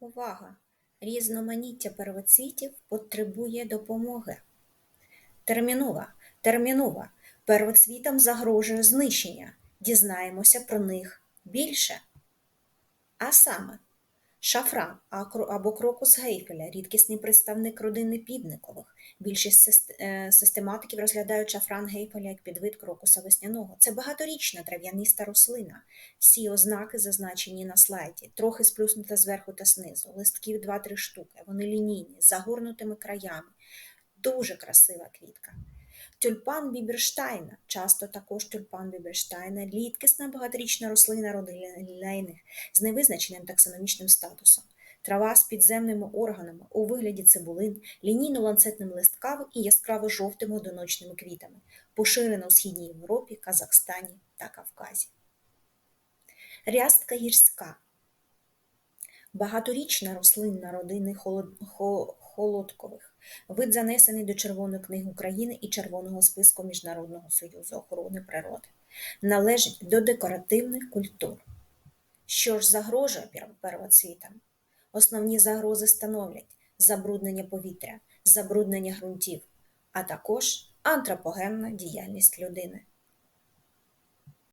Увага! Різноманіття первоцвітів потребує допомоги. Термінова, термінова. Первоцвітам загрожує знищення. Дізнаємося про них більше. А саме, шафран або крокус гейфеля – рідкісний представник родини підникових. Більшість е, систематиків розглядають шафран гейфеля як підвид крокуса весняного. Це багаторічна трав'яниста рослина. Всі ознаки зазначені на слайді, трохи сплюснута зверху та знизу, листків 2-3 штуки, вони лінійні, з загорнутими краями. Дуже красива квітка. Тюльпан Біберштайна, часто також тюльпан Біберштайна, рідкісна багаторічна рослина родини лілейних з невизначеним таксономічним статусом. Трава з підземними органами у вигляді цибулин, лінійно-ланцетним листками і яскраво-жовтими одиночними квітами, поширена у Східній Європі, Казахстані та Кавказі. Рястка гірська багаторічна рослинна родини холод- хо- холодкових. Вид занесений до Червоної книги України і Червоного списку Міжнародного союзу охорони природи. Належить до декоративних культур. Що ж загрожує первоцвітам? Основні загрози становлять забруднення повітря, забруднення ґрунтів, а також антропогенна діяльність людини.